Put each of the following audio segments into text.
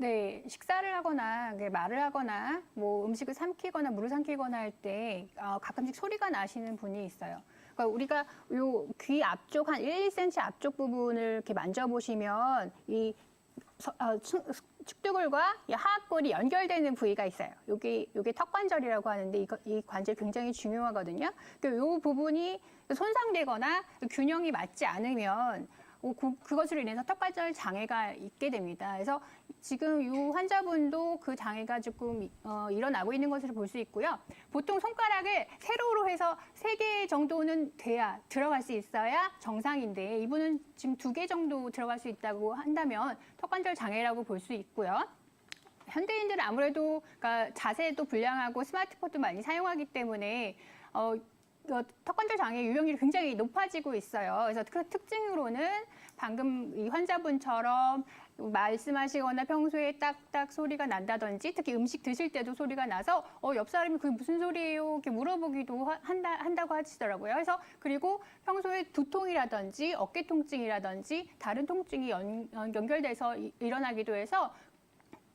네, 식사를 하거나 말을 하거나 뭐 음식을 삼키거나 물을 삼키거나 할때 어, 가끔씩 소리가 나시는 분이 있어요. 그러니까 우리가 요 귀 앞쪽 한 1, 2cm 앞쪽 부분을 이렇게 만져보시면 이 서- 어, 축- 축두골과 이 하악골이 연결되는 부위가 있어요. 여기 여기 턱관절이라고 하는데 이거, 이 관절 굉장히 중요하거든요. 그요 부분이 손상되거나 균형이 맞지 않으면 어, 그, 그것으로 인해서 턱관절 장애가 있게 됩니다. 그래서 지금 이 환자분도 그 장애가 조금 어, 일어나고 있는 것을 볼수 있고요. 보통 손가락을 세로로 해서 세 개 정도는 돼야 들어갈 수 있어야 정상인데 이분은 지금 두 개 정도 들어갈 수 있다고 한다면 턱관절 장애라고 볼 수 있고요. 현대인들은 아무래도 그러니까 자세도 불량하고 스마트폰도 많이 사용하기 때문에 어, 어, 턱관절 장애 유형률이 굉장히 높아지고 있어요. 그래서 그 특징으로는 방금 이 환자분처럼 말씀하시거나 평소에 딱딱 소리가 난다든지 특히 음식 드실 때도 소리가 나서 어, 옆 사람이 그게 무슨 소리예요? 이렇게 물어보기도 하- 한다, 한다고 하시더라고요. 그래서 그리고 평소에 두통이라든지 어깨 통증이라든지 다른 통증이 연, 어, 연결돼서 이- 일어나기도 해서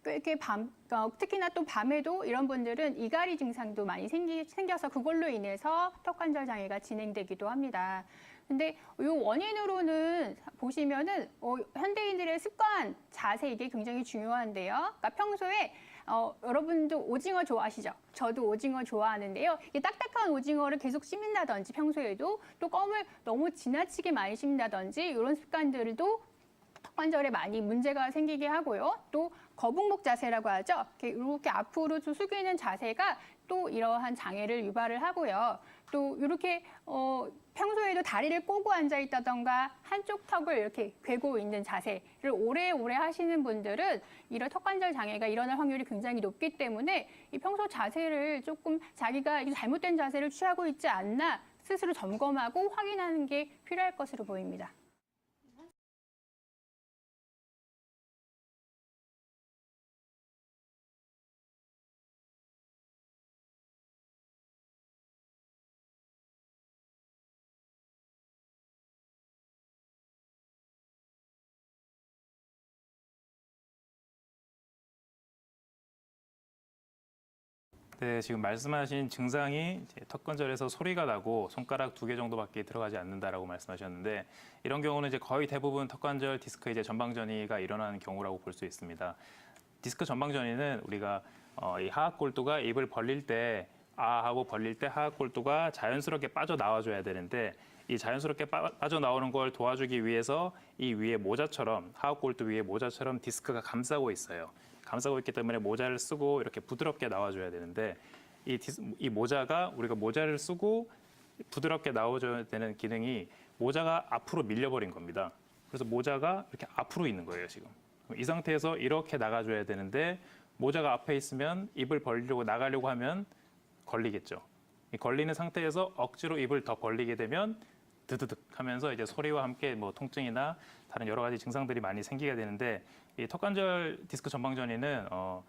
꽤 이렇게 밤, 어, 특히나 또 밤에도 이런 분들은 이갈이 증상도 많이 생기, 생겨서 그걸로 인해서 턱관절 장애가 진행되기도 합니다. 근데 이 원인으로는 보시면은 어, 현대인들의 습관, 자세 이게 굉장히 중요한데요. 그러니까 평소에 어, 여러분도 오징어 좋아하시죠? 저도 오징어 좋아하는데요. 이 딱딱한 오징어를 계속 씹는다든지 평소에도 또 껌을 너무 지나치게 많이 씹는다든지 이런 습관들도 턱관절에 많이 문제가 생기게 하고요. 또 거북목 자세라고 하죠. 이렇게, 이렇게 앞으로 좀 숙이는 자세가 또 이러한 장애를 유발을 하고요. 또 이렇게 어, 평소에도 다리를 꼬고 앉아 있다던가 한쪽 턱을 이렇게 괴고 있는 자세를 오래오래 하시는 분들은 이런 턱관절 장애가 일어날 확률이 굉장히 높기 때문에 이 평소 자세를 조금 자기가 이 잘못된 자세를 취하고 있지 않나 스스로 점검하고 확인하는 게 필요할 것으로 보입니다. 네, 지금 말씀하신 증상이 이제 턱관절에서 소리가 나고 손가락 두 개 정도밖에 들어가지 않는다라고 말씀하셨는데 이런 경우는 이제 거의 대부분 턱 관절 디스크 이제 전방전이가 일어나는 경우라고 볼 수 있습니다. 디스크 전방전이는 우리가 어, 이 하악골두가 입을 벌릴 때 아 하고 벌릴 때 하악골두가 자연스럽게 빠져 나와줘야 되는데 이 자연스럽게 빠, 져 나오는 걸 도와주기 위해서 이 위에 모자처럼 하악골두 위에 모자처럼 디스크가 감싸고 있어요. 감싸고 있기 때문에 모자를 쓰고 이렇게 부드럽게 나와줘야 되는데 이, 디스, 이 모자가 우리가 모자를 쓰고 부드럽게 나와줘야 되는 기능이 모자가 앞으로 밀려버린 겁니다. 그래서 모자가 이렇게 앞으로 있는 거예요 지금. 이 상태에서 이렇게 나가줘야 되는데 모자가 앞에 있으면 입을 벌리려고 나가려고 하면 걸리겠죠. 이 걸리는 상태에서 억지로 입을 더 벌리게 되면 드드득 하면서 이제 소리와 함께 뭐 통증이나 다른 여러 가지 증상들이 많이 생기게 되는데 이 턱관절 디스크 전방전이는 어,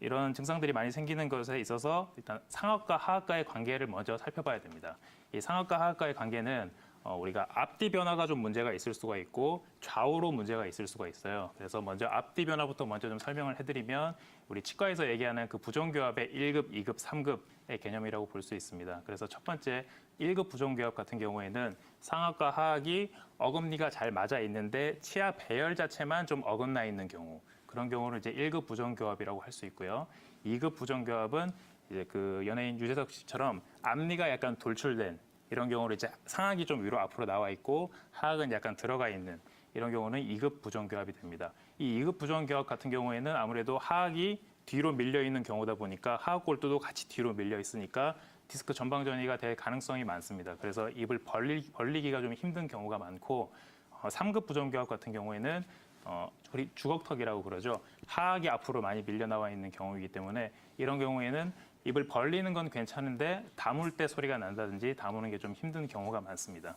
이런 증상들이 많이 생기는 것에 있어서 일단 상악과 하악과의 관계를 먼저 살펴봐야 됩니다. 이 상악과 하악과의 관계는 어, 우리가 앞뒤 변화가 좀 문제가 있을 수가 있고 좌우로 문제가 있을 수가 있어요. 그래서 먼저 앞뒤 변화부터 먼저 좀 설명을 해드리면 우리 치과에서 얘기하는 그 부정교합의 1급, 2급, 3급의 개념이라고 볼 수 있습니다. 그래서 첫 번째 1급 부정교합 같은 경우에는 상악과 하악이 어금니가 잘 맞아 있는데 치아 배열 자체만 좀 어긋나 있는 경우 그런 경우를 이제 1급 부정교합이라고 할 수 있고요. 2급 부정교합은 이제 그 연예인 유재석 씨처럼 앞니가 약간 돌출된 이런 경우를 이제 상악이 좀 위로 앞으로 나와 있고 하악은 약간 들어가 있는 이런 경우는 2급 부정교합이 됩니다. 이 2급 부정교합 같은 경우에는 아무래도 하악이 뒤로 밀려 있는 경우다 보니까 하악 골두도 같이 뒤로 밀려 있으니까 디스크 전방전이가 될 가능성이 많습니다. 그래서 입을 벌리, 벌리기가 좀 힘든 경우가 많고 어, 3급 부정교합 같은 경우에는 어, 우리 주걱턱이라고 그러죠. 하악이 앞으로 많이 밀려 나와 있는 경우이기 때문에 이런 경우에는 입을 벌리는 건 괜찮은데 다물 때 소리가 난다든지 다무는 게 좀 힘든 경우가 많습니다.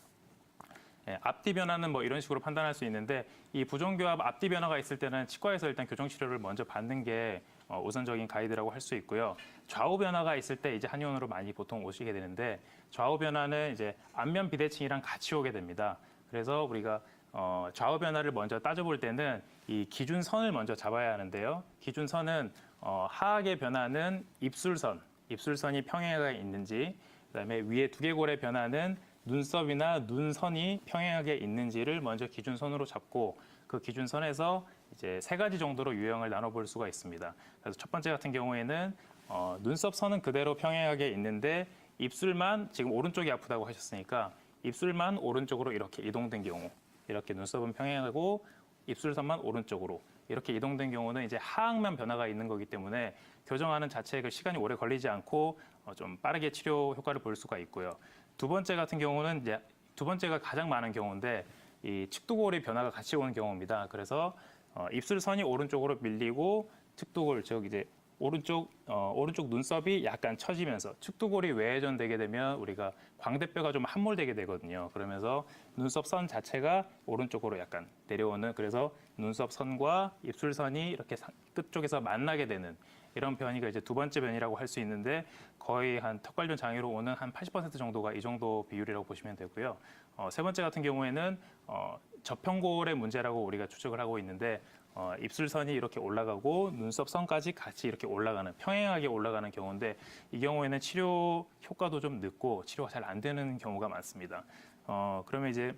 예, 앞뒤 변화는 뭐 이런 식으로 판단할 수 있는데 이 부정교합 앞뒤 변화가 있을 때는 치과에서 일단 교정 치료를 먼저 받는 게 어, 우선적인 가이드라고 할 수 있고요. 좌우 변화가 있을 때 이제 한의원으로 많이 보통 오시게 되는데 좌우 변화는 이제 안면 비대칭이랑 같이 오게 됩니다. 그래서 우리가 어, 좌우 변화를 먼저 따져볼 때는 이 기준선을 먼저 잡아야 하는데요. 기준선은 어, 하악의 변화는 입술선, 입술선이 평행하게 있는지, 그다음에 위에 두개골의 변화는 눈썹이나 눈선이 평행하게 있는지를 먼저 기준선으로 잡고 그 기준선에서 이제 세 가지 정도로 유형을 나눠볼 수가 있습니다. 그래서 첫 번째 같은 경우에는 어, 눈썹 선은 그대로 평행하게 있는데 입술만 지금 오른쪽이 아프다고 하셨으니까 입술만 오른쪽으로 이렇게 이동된 경우 이렇게 눈썹은 평행하고 입술선만 오른쪽으로 이렇게 이동된 경우는 이제 하악만 변화가 있는 거기 때문에 교정하는 자체에 그 시간이 오래 걸리지 않고 어, 좀 빠르게 치료 효과를 볼 수가 있고요. 두 번째 같은 경우는 이제 두 번째가 가장 많은 경우인데 이 측두골의 변화가 같이 오는 경우입니다. 그래서 어, 입술선이 오른쪽으로 밀리고 측두골 즉 이제 오른쪽 어, 오른쪽 눈썹이 약간 처지면서 측두골이 외회전되게 되면 우리가 광대뼈가 좀 함몰되게 되거든요. 그러면서 눈썹 선 자체가 오른쪽으로 약간 내려오는 그래서 눈썹 선과 입술 선이 이렇게 사- 끝쪽에서 만나게 되는 이런 변이가 이제 두 번째 변이라고 할 수 있는데 거의 한 턱 관련 장애로 오는 한 80% 정도가 이 정도 비율이라고 보시면 되고요. 어, 세 번째 같은 경우에는 어, 저평골의 문제라고 우리가 추측을 하고 있는데 어, 입술선이 이렇게 올라가고 눈썹 선까지 같이 이렇게 올라가는 평행하게 올라가는 경우인데 이 경우에는 치료 효과도 좀 늦고 치료가 잘 안 되는 경우가 많습니다. 어, 그러면 이제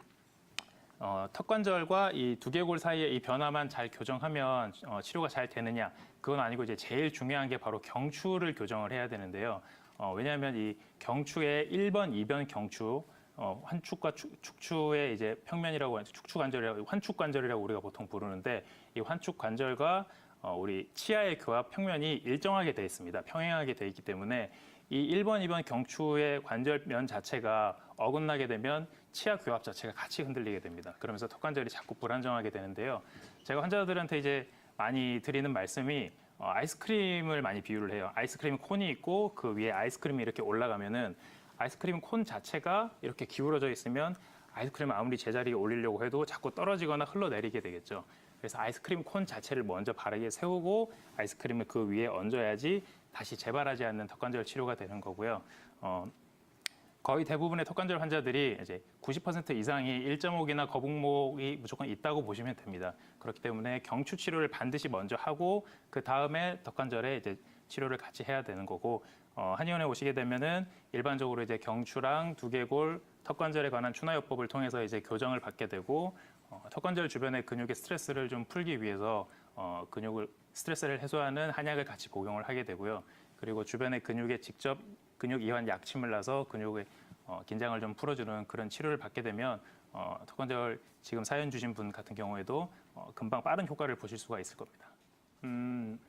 어, 턱관절과 이 두개골 사이의 이 변화만 잘 교정하면 어, 치료가 잘 되느냐? 그건 아니고 이제 제일 중요한 게 바로 경추를 교정을 해야 되는데요. 어, 왜냐하면 이 경추의 1번, 2번 경추 어, 환축과 축, 축추의 이제 평면이라고 하죠. 축추 관절이라고 환축 관절이라고 우리가 보통 부르는데 이 환축 관절과 어, 우리 치아의 교합 평면이 일정하게 돼 있습니다. 평행하게 돼 있기 때문에 이 1번, 2번 경추의 관절면 자체가 어긋나게 되면 치아 교합 자체가 같이 흔들리게 됩니다. 그러면서 턱 관절이 자꾸 불안정하게 되는데요. 제가 환자들한테 이제 많이 드리는 말씀이 어, 아이스크림을 많이 비유를 해요. 아이스크림 콘이 있고 그 위에 아이스크림이 이렇게 올라가면은 아이스크림 콘 자체가 이렇게 기울어져 있으면 아이스크림을 아무리 제자리에 올리려고 해도 자꾸 떨어지거나 흘러내리게 되겠죠. 그래서 아이스크림 콘 자체를 먼저 바르게 세우고 아이스크림을 그 위에 얹어야지 다시 재발하지 않는 턱관절 치료가 되는 거고요. 어, 거의 대부분의 턱관절 환자들이 이제 90% 이상이 1.5기나 거북목이 무조건 있다고 보시면 됩니다. 그렇기 때문에 경추 치료를 반드시 먼저 하고 그 다음에 턱관절에 이제 치료를 같이 해야 되는 거고 어, 한의원에 오시게 되면은 일반적으로 이제 경추랑 두개골 턱관절에 관한 추나요법을 통해서 이제 교정을 받게 되고 어, 턱관절 주변의 근육의 스트레스를 좀 풀기 위해서 어, 근육을 스트레스를 해소하는 한약을 같이 복용을 하게 되고요. 그리고 주변의 근육에 직접 근육 이완 약침을 놔서 근육의 어, 긴장을 좀 풀어주는 그런 치료를 받게 되면 어, 턱관절 지금 사연 주신 분 같은 경우에도 어, 금방 빠른 효과를 보실 수가 있을 겁니다. 음,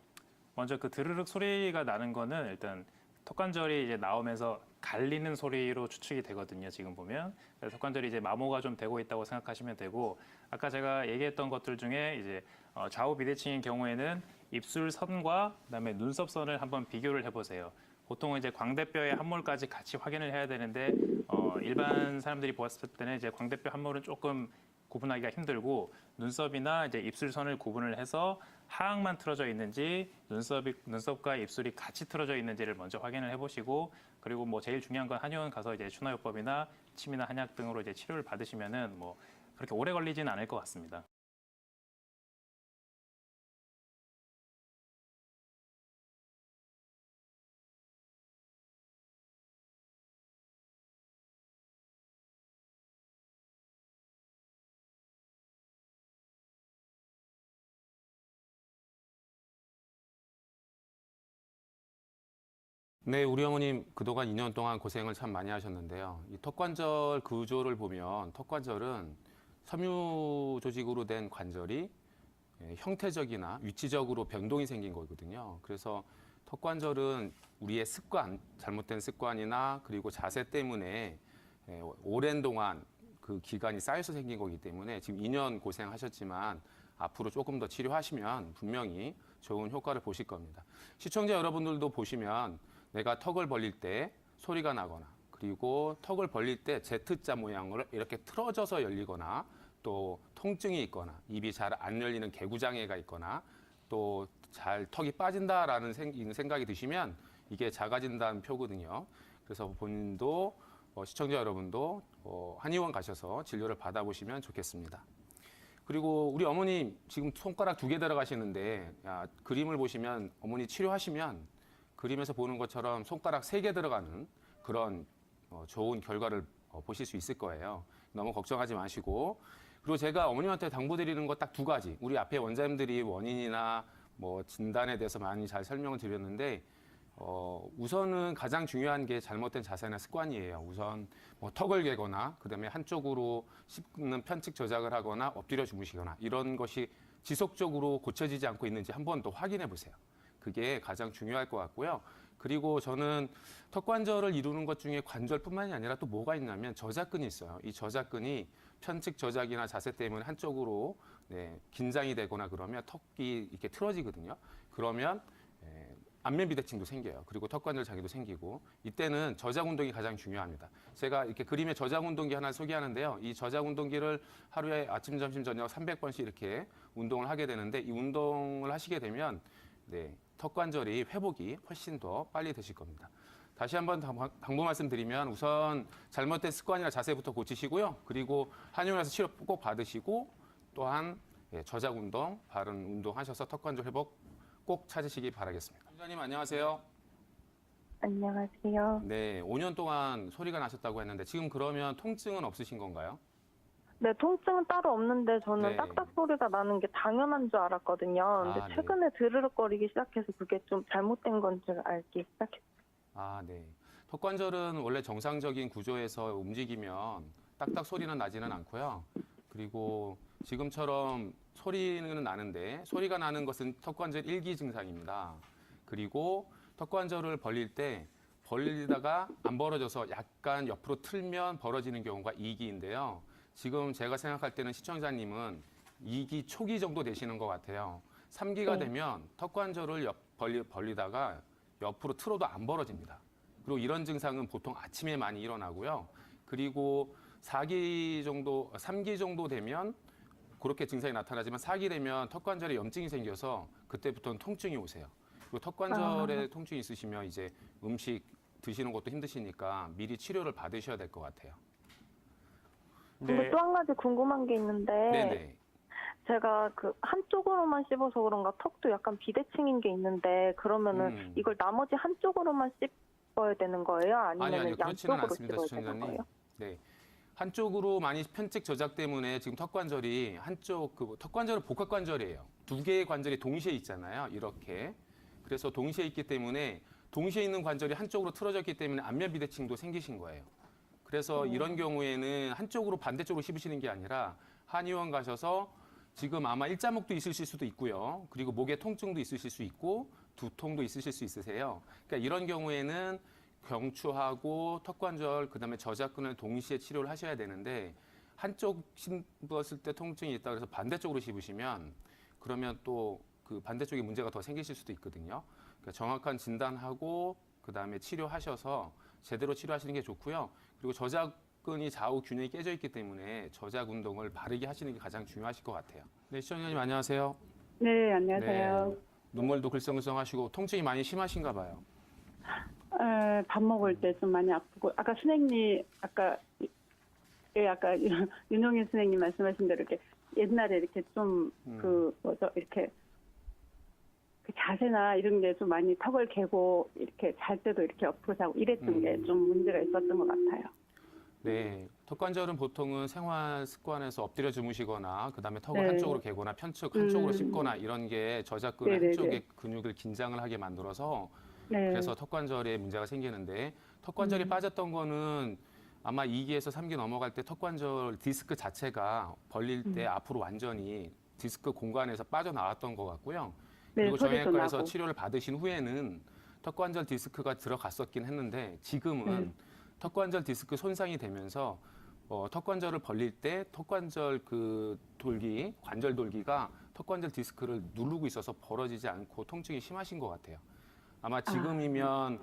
먼저 그 드르륵 소리가 나는 거는 일단 턱관절이 이제 나오면서 갈리는 소리로 추측이 되거든요. 지금 보면 턱관절이 이제 마모가 좀 되고 있다고 생각하시면 되고 아까 제가 얘기했던 것들 중에 이제 어, 좌우 비대칭인 경우에는 입술 선과 그다음에 눈썹 선을 한번 비교를 해보세요. 보통은 이제 광대뼈의 함몰까지 같이 확인을 해야 되는데 어, 일반 사람들이 보았을 때는 이제 광대뼈 함몰은 조금 구분하기가 힘들고 눈썹이나 이제 입술선을 구분을 해서 하악만 틀어져 있는지 눈썹이 눈썹과 입술이 같이 틀어져 있는지를 먼저 확인을 해보시고 그리고 뭐 제일 중요한 건 한의원 가서 이제 추나요법이나 침이나 한약 등으로 이제 치료를 받으시면은 뭐 그렇게 오래 걸리진 않을 것 같습니다. 네, 우리 어머님 그동안 2년 동안 고생을 참 많이 하셨는데요. 이 턱관절 구조를 보면 턱관절은 섬유 조직으로 된 관절이 예, 형태적이나 위치적으로 변동이 생긴 거거든요. 그래서 턱관절은 우리의 습관, 잘못된 습관이나 그리고 자세 때문에 예, 오랜 동안 그 기간이 쌓여서 생긴 거기 때문에 지금 2년 고생하셨지만 앞으로 조금 더 치료하시면 분명히 좋은 효과를 보실 겁니다. 시청자 여러분들도 보시면 내가 턱을 벌릴 때 소리가 나거나 그리고 턱을 벌릴 때 Z자 모양으로 이렇게 틀어져서 열리거나 또 통증이 있거나 입이 잘 안 열리는 개구장애가 있거나 또 잘 턱이 빠진다라는 생- 생각이 드시면 이게 작아진다는 표거든요. 그래서 본인도 어, 시청자 여러분도 어, 한의원 가셔서 진료를 받아보시면 좋겠습니다. 그리고 우리 어머님 지금 손가락 두 개 들어가시는데 야, 그림을 보시면 어머니 치료하시면 그림에서 보는 것처럼 손가락 세 개 들어가는 그런 어, 좋은 결과를 어, 보실 수 있을 거예요. 너무 걱정하지 마시고 그리고 제가 어머님한테 당부드리는 것 딱 두 가지. 우리 앞에 원장님들이 원인이나 뭐 진단에 대해서 많이 잘 설명을 드렸는데 어, 우선은 가장 중요한 게 잘못된 자세나 습관이에요. 우선 뭐 턱을 개거나 그다음에 한쪽으로 씹는 편측 저작을 하거나 엎드려 주무시거나 이런 것이 지속적으로 고쳐지지 않고 있는지 한 번 더 확인해 보세요. 그게 가장 중요할 것 같고요. 그리고 저는 턱관절을 이루는 것 중에 관절뿐만이 아니라 또 뭐가 있냐면 저작근이 있어요. 이 저작근이 편측 저작이나 자세 때문에 한쪽으로 네, 긴장이 되거나 그러면 턱이 이렇게 틀어지거든요. 그러면 에, 안면 비대칭도 생겨요. 그리고 턱관절 장애도 생기고 이때는 저작 운동이 가장 중요합니다. 제가 이렇게 그림에 저작 운동기 하나 소개하는데요. 이 저작 운동기를 하루에 아침, 점심, 저녁 300번씩 이렇게 운동을 하게 되는데 이 운동을 하시게 되면 네, 턱 관절이 회복이 훨씬 더 빨리 되실 겁니다. 다시 한번 당- 당부 말씀드리면 우선 잘못된 습관이나 자세부터 고치시고요. 그리고 한의원에서 치료 꼭 받으시고 또한 예, 저작 운동, 바른 운동 하셔서 턱 관절 회복 꼭 찾으시기 바라겠습니다. 원장님 안녕하세요. 안녕하세요. 네, 5년 동안 소리가 나셨다고 했는데 지금 그러면 통증은 없으신 건가요? 네, 통증은 따로 없는데 저는 네. 딱딱 소리가 나는 게 당연한 줄 알았거든요. 근데 아, 네. 최근에 드르륵거리기 시작해서 그게 좀 잘못된 건 줄 알기 시작했어요. 아, 네. 턱관절은 원래 정상적인 구조에서 움직이면 딱딱 소리는 나지는 않고요. 그리고 지금처럼 소리는 나는데 소리가 나는 것은 턱관절 일기 증상입니다. 그리고 턱관절을 벌릴 때 벌리다가 안 벌어져서 약간 옆으로 틀면 벌어지는 경우가 이기인데요 지금 제가 생각할 때는 시청자님은 이기 초기 정도 되시는 것 같아요. 삼기가 네. 되면 턱 관절을 옆, 벌리, 벌리다가 옆으로 틀어도 안 벌어집니다. 그리고 이런 증상은 보통 아침에 많이 일어나고요. 그리고 4기 정도, 3기 정도 되면 그렇게 증상이 나타나지만 4기 되면 턱 관절에 염증이 생겨서 그때부터는 통증이 오세요. 그리고 턱 관절에 통증이 있으시면 이제 음식 드시는 것도 힘드시니까 미리 치료를 받으셔야 될 것 같아요. 근데 또한 가지 궁금한 게 있는데 네. 네네. 제가 그 한쪽으로만 씹어서 그런가 턱도 약간 비대칭인 게 있는데 그러면은 음. 이걸 나머지 한쪽으로만 씹어야 되는 거예요? 아니, 아니면 아니요. 그렇지는 양쪽으로 않습니다, 씹어야 되는 시청자님. 거예요? 네. 한쪽으로 많이 편측 저작 때문에 지금 턱관절이 한쪽 그 턱관절은 복합관절이에요. 두 개의 관절이 동시에 있잖아요. 이렇게. 그래서 동시에 있기 때문에 동시에 있는 관절이 한쪽으로 틀어졌기 때문에 안면 비대칭도 생기신 거예요. 그래서 이런 경우에는 한쪽으로 반대쪽으로 씹으시는 게 아니라 한의원 가셔서 지금 아마 일자목도 있으실 수도 있고요. 그리고 목에 통증도 있으실 수 있고 두통도 있으실 수 있으세요. 그러니까 이런 경우에는 경추하고 턱관절 그다음에 저작근을 동시에 치료를 하셔야 되는데 한쪽 씹었을 때 통증이 있다 그래서 반대쪽으로 씹으시면 그러면 또 그 반대쪽에 문제가 더 생기실 수도 있거든요. 그러니까 정확한 진단하고 그다음에 치료하셔서 제대로 치료하시는 게 좋고요. 그리고 저작근이 좌우 균형이 깨져 있기 때문에 저작 운동을 바르게 하시는 게 가장 중요하실 것 같아요. 네, 시청자님 안녕하세요. 네, 안녕하세요. 네, 눈물도 글썽글썽하시고 통증이 많이 심하신가 봐요. 에, 밥 먹을 때 좀 많이 아프고 아까 선생님 아까 예, 아까 윤용희 선생님 말씀하신 대로 이렇게 옛날에 이렇게 좀 음. 그 뭐죠 이렇게 그 자세나 이런 게 좀 많이 턱을 개고 이렇게 잘 때도 이렇게 옆으로 자고 이랬던 음. 게좀 문제가 있었던 것 같아요. 네, 턱 관절은 보통은 생활 습관에서 엎드려 주무시거나 그다음에 턱을 네. 한쪽으로 개거나 편측 한쪽으로 음. 씹거나 이런 게 저작근 네네네. 한쪽의 근육을 긴장을 하게 만들어서 네. 그래서 턱 관절에 문제가 생기는데 턱 관절이 음. 빠졌던 거는 아마 2기에서 3기 넘어갈 때 턱 관절 디스크 자체가 벌릴 때 음. 앞으로 완전히 디스크 공간에서 빠져나왔던 것 같고요. 네, 그리고 소리도 정형외과에서 나고. 치료를 받으신 후에는 턱관절 디스크가 들어갔었긴 했는데 지금은 네. 턱관절 디스크 손상이 되면서 어, 턱관절을 벌릴 때 턱관절 그 돌기 관절 돌기가 턱관절 디스크를 누르고 있어서 벌어지지 않고 통증이 심하신 것 같아요. 아마 지금이면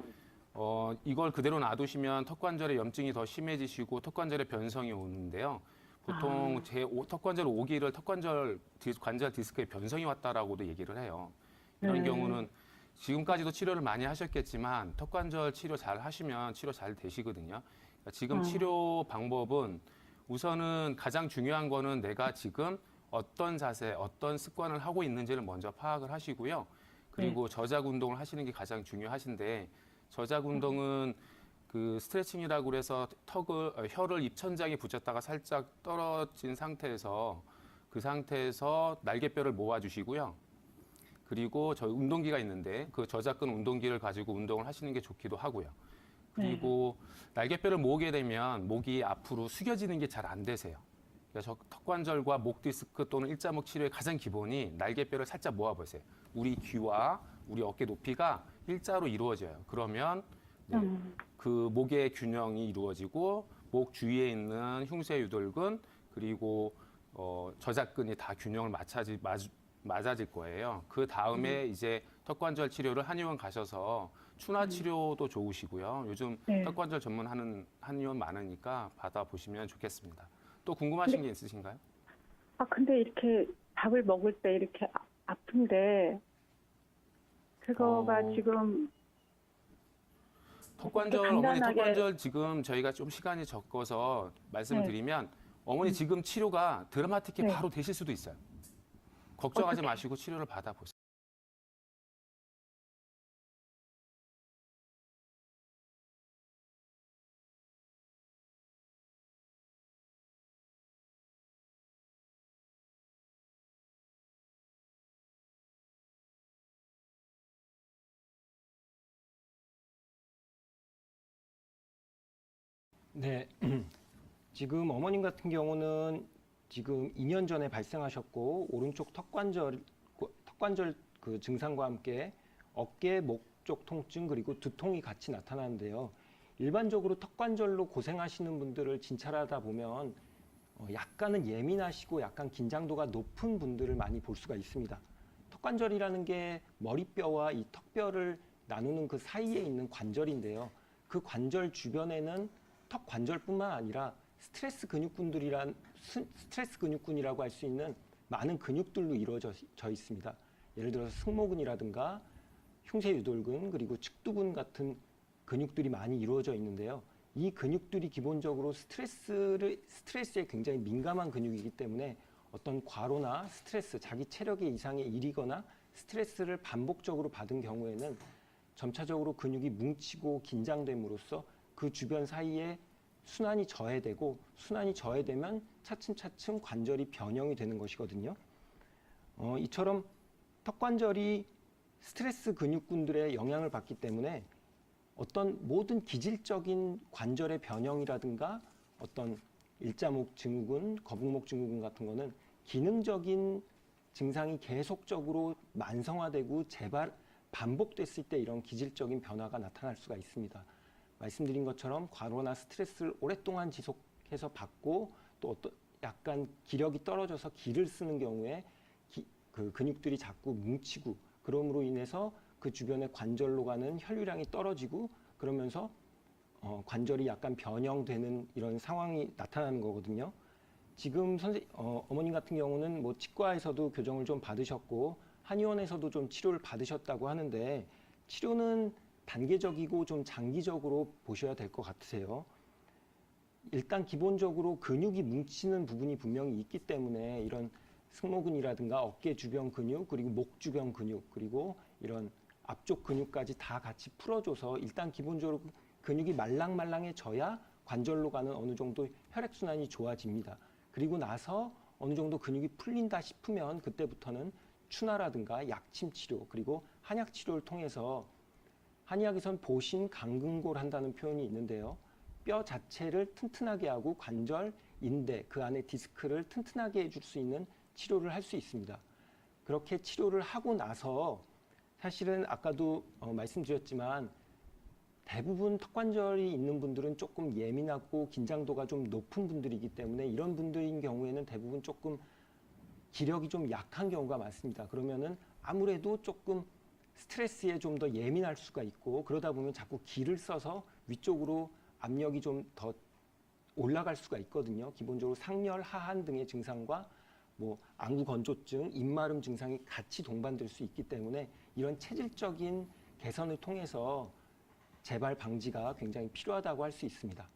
어, 이걸 그대로 놔두시면 턱관절의 염증이 더 심해지시고 턱관절의 변성이 오는데요. 보통 제 오- 턱관절 오기를 턱관절 디, 관절 디스크에 변성이 왔다라고도 얘기를 해요. 이런 네. 경우는 지금까지도 치료를 많이 하셨겠지만 턱관절 치료 잘 하시면 치료 잘 되시거든요. 그러니까 지금 음. 치료 방법은 우선은 가장 중요한 거는 내가 지금 어떤 자세, 어떤 습관을 하고 있는지를 먼저 파악을 하시고요. 그리고 저작 운동을 하시는 게 가장 중요하신데 저작 운동은 그 스트레칭이라고 그래서 턱을 어, 혀를 입천장에 붙였다가 살짝 떨어진 상태에서 그 상태에서 날개뼈를 모아 주시고요. 그리고 저희 운동기가 있는데 그 저작근 운동기를 가지고 운동을 하시는 게 좋기도 하고요. 그리고 날개뼈를 모으게 되면 목이 앞으로 숙여지는 게 잘 안 되세요. 그래서 턱관절과 목 디스크 또는 일자목 치료의 가장 기본이 날개뼈를 살짝 모아 보세요. 우리 귀와 우리 어깨 높이가 일자로 이루어져요. 그러면 네, 음. 그 목의 균형이 이루어지고 목 주위에 있는 흉쇄 유돌근 그리고 어, 저작근이 다 균형을 맞춰지 맞, 맞아질 거예요. 그 다음에 이제 턱관절 치료를 한의원 가셔서 추나 치료도 좋으시고요. 요즘 네. 턱관절 전문하는 한의원 많으니까 받아보시면 좋겠습니다. 또 궁금하신 게 있으신가요? 아 근데 이렇게 밥을 먹을 때 이렇게 아, 아픈데 그거가 어. 지금 턱관절 어머니 간단하게- 턱관절 지금 저희가 좀 시간이 적어서 말씀을 네. 드리면 어머니 지금 치료가 드라마틱히 네. 바로 되실 수도 있어요. 걱정하지 어떻게? 마시고 치료를 받아보세요. 네. 지금 어머님 같은 경우는 지금 2년 전에 발생하셨고 오른쪽 턱관절 턱관절 그 증상과 함께 어깨, 목 쪽 통증 그리고 두통이 같이 나타나는데요. 일반적으로 턱관절로 고생하시는 분들을 진찰하다 보면 어, 약간은 예민하시고 약간 긴장도가 높은 분들을 많이 볼 수가 있습니다. 턱관절이라는 게 머리뼈와 이 턱뼈를 나누는 그 사이에 있는 관절인데요. 그 관절 주변에는 턱 관절뿐만 아니라 스트레스 근육군들이란 스- 스트레스 근육군이라고 할 수 있는 많은 근육들로 이루어져 져 있습니다. 예를 들어서 승모근이라든가 흉쇄 유돌근 그리고 측두근 같은 근육들이 많이 이루어져 있는데요. 이 근육들이 기본적으로 스트레스를 스트레스에 굉장히 민감한 근육이기 때문에 어떤 과로나 스트레스, 자기 체력의 이상의 일이거나 스트레스를 반복적으로 받은 경우에는 점차적으로 근육이 뭉치고 긴장됨으로써 그 주변 사이에 순환이 저해되고 순환이 저해되면 차츰차츰 관절이 변형이 되는 것이거든요. 어, 이처럼 턱관절이 스트레스 근육군들의 영향을 받기 때문에 어떤 모든 기질적인 관절의 변형이라든가 어떤 일자목 증후군, 거북목 증후군 같은 거는 기능적인 증상이 계속적으로 만성화되고 재발 반복됐을 때 이런 기질적인 변화가 나타날 수가 있습니다. 말씀드린 것처럼 과로나 스트레스를 오랫동안 지속해서 받고 또 어떤 약간 기력이 떨어져서 기를 쓰는 경우에 기- 그 근육들이 자꾸 뭉치고 그럼으로 인해서 그 주변에 관절로 가는 혈류량이 떨어지고 그러면서 어, 관절이 약간 변형되는 이런 상황이 나타나는 거거든요. 지금 선생 어, 어머님 같은 경우는 뭐 치과에서도 교정을 좀 받으셨고 한의원에서도 좀 치료를 받으셨다고 하는데 치료는 단계적이고 좀 장기적으로 보셔야 될 것 같으세요. 일단 기본적으로 근육이 뭉치는 부분이 분명히 있기 때문에 이런 승모근이라든가 어깨 주변 근육 그리고 목 주변 근육 그리고 이런 앞쪽 근육까지 다 같이 풀어줘서 일단 기본적으로 근육이 말랑말랑해져야 관절로 가는 어느 정도 혈액 순환이 좋아집니다. 그리고 나서 어느 정도 근육이 풀린다 싶으면 그때부터는 추나라든가 약침 치료 그리고 한약 치료를 통해서 한의학에선 보신 강근골 한다는 표현이 있는데요. 뼈 자체를 튼튼하게 하고 관절, 인대, 그 안에 디스크를 튼튼하게 해줄 수 있는 치료를 할 수 있습니다. 그렇게 치료를 하고 나서 사실은 아까도 어, 말씀드렸지만 대부분 턱관절이 있는 분들은 조금 예민하고 긴장도가 좀 높은 분들이기 때문에 이런 분들인 경우에는 대부분 조금 기력이 좀 약한 경우가 많습니다. 그러면은 아무래도 조금 스트레스에 좀 더 예민할 수가 있고 그러다 보면 자꾸 기를 써서 위쪽으로 압력이 좀 더 올라갈 수가 있거든요. 기본적으로 상열, 하한 등의 증상과 뭐 안구 건조증, 입마름 증상이 같이 동반될 수 있기 때문에 이런 체질적인 개선을 통해서 재발 방지가 굉장히 필요하다고 할 수 있습니다.